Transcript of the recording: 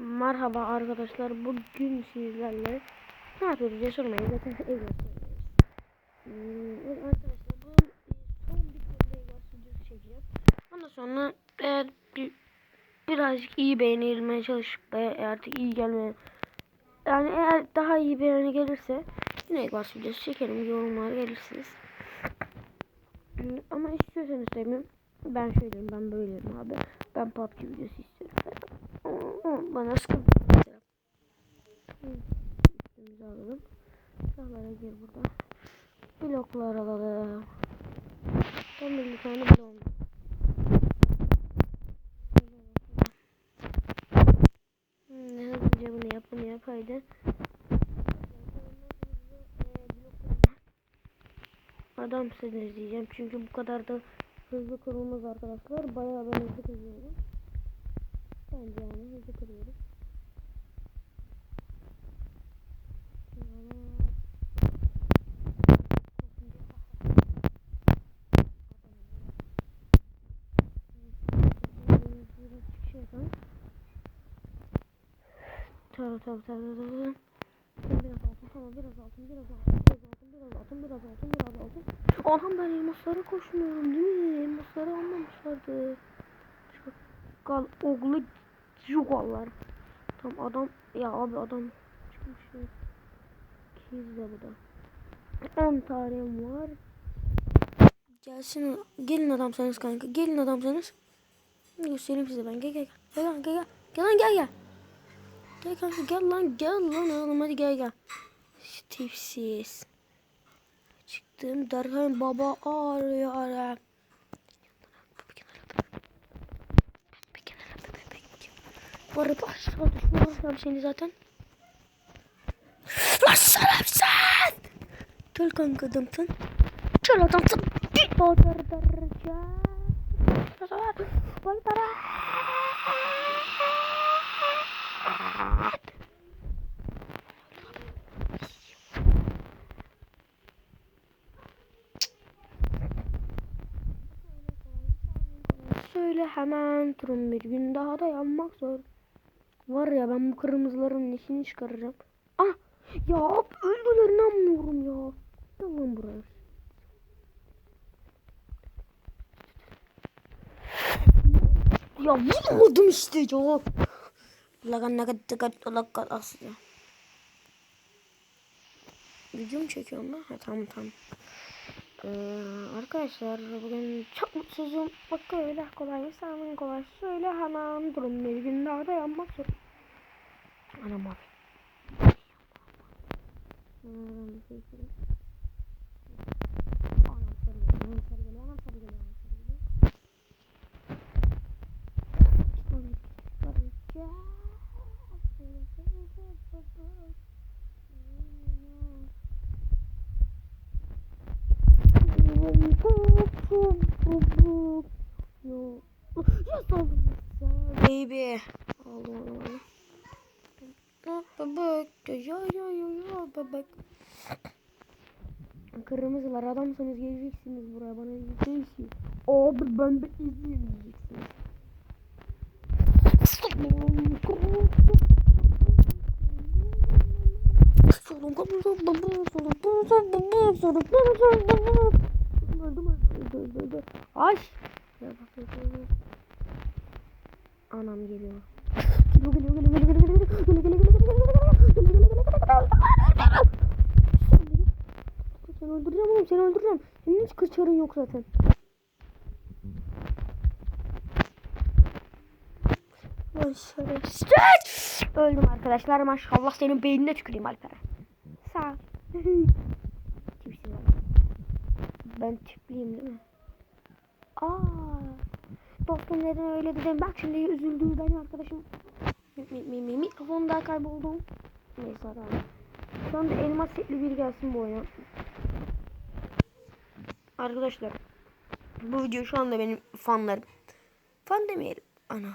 Merhaba arkadaşlar. Bugün sizlerle ne yapıyoruz sormayın. Zaten Egos hmm, Arkadaşlar bu son bir Egos videosu çekeceğim. Ondan sonra eğer bir, birazcık iyi beğenilmeye çalışıp ve artık iyi gelmeye yani eğer daha iyi beğeni gelirse yine Egos videosu çekerim. Yorumlar gelirsiniz. Hmm, Ama istiyorsanız tabii ben şöyleyim ben böyleyim abi. Ben PUBG videosu istiyorum. Bana sıkıntı Üstümüzü alalım. Silahlara gir burada. Bloklar alalım. Tam bir tane blok. Hmm, hızlıca bunu yap bunu yap haydi. Adamsınız diyeceğim çünkü bu kadar da hızlı kurulmaz arkadaşlar. Bayağı ben hızlı kırıyorum. Bence yani hızlı kırıyorum. Tamam tamam tamam tamam. Tamam biraz altın biraz altın biraz altın biraz altın biraz altın biraz altın. Anam ben elmaslara koşmuyorum değil mi? Elmasları almamışlardı. Çakal oğlu yugallar. Tam adam ya abi adam çıkmış. Kiz de bu da. 10 tanem var. Gelsin gelin adamsanız kanka gelin adamsanız. Göstereyim size ben gel gel gel. Gel lan gel gel. Gel lan gel gel. Gel kanka gel lan gel lan oğlum hadi gel gel. Tipsiz. Çıktım derken baba ağrıyor ara. Bu arada aşağı düşmüyorum seni zaten. Lan şerefsiz! Gel kanka adamsın. Gel adamsın. Gel adamsın. Söyle hemen turun bir gün daha da yanmak zor. Var ya ben bu kırmızıların işini çıkaracağım. Ah ya öldüler inanmıyorum ya. Gel lan buraya. Ya vurmadım işte ya. Lagan lagan lagan lagan aslında. Video mu çekiyorum ben? Ha, tamam tamam. Ee, arkadaşlar bugün çok mutsuzum. Bak öyle kolay sanırım kolay. Söyle hemen durum bir gün daha da yanmak zor. Anam abi. Anam sarı geliyor. Anam sarı geliyor. Anam sarı geliyor. Anam sarı geliyor. beni kalsın bubuk. Yo. Nasıl oldu Baby. Allah'ım. Babak. Yo yo yo yo babak. Kırmızılar adamsanız geleceksiniz buraya bana diyeceksin. Abi ben de izleyeceksiniz. Sorun kapıda babam sorun. Sorun kapıda babam sorun. Sorun kapıda babam sorun. Ay. Anam geliyor. Geliyor geliyor geliyor geliyor geliyor geliyor geliyor geliyor geliyor Seni öldüreceğim oğlum seni öldüreceğim. Senin hiç kırçarın yok zaten. Öldüm arkadaşlar maşallah senin beynine tüküreyim Alper. Sağ ol. Ben tipliyim değil mi? Aa. Dostum neden öyle dedim. Bak şimdi üzüldü benim arkadaşım. Mi, mi, mikrofonda kayboldum. Neyse abi. Şu anda elmas setli biri gelsin bu oyuna. Arkadaşlar. Bu video şu anda benim fanlarım. Fan demeyelim. Ana.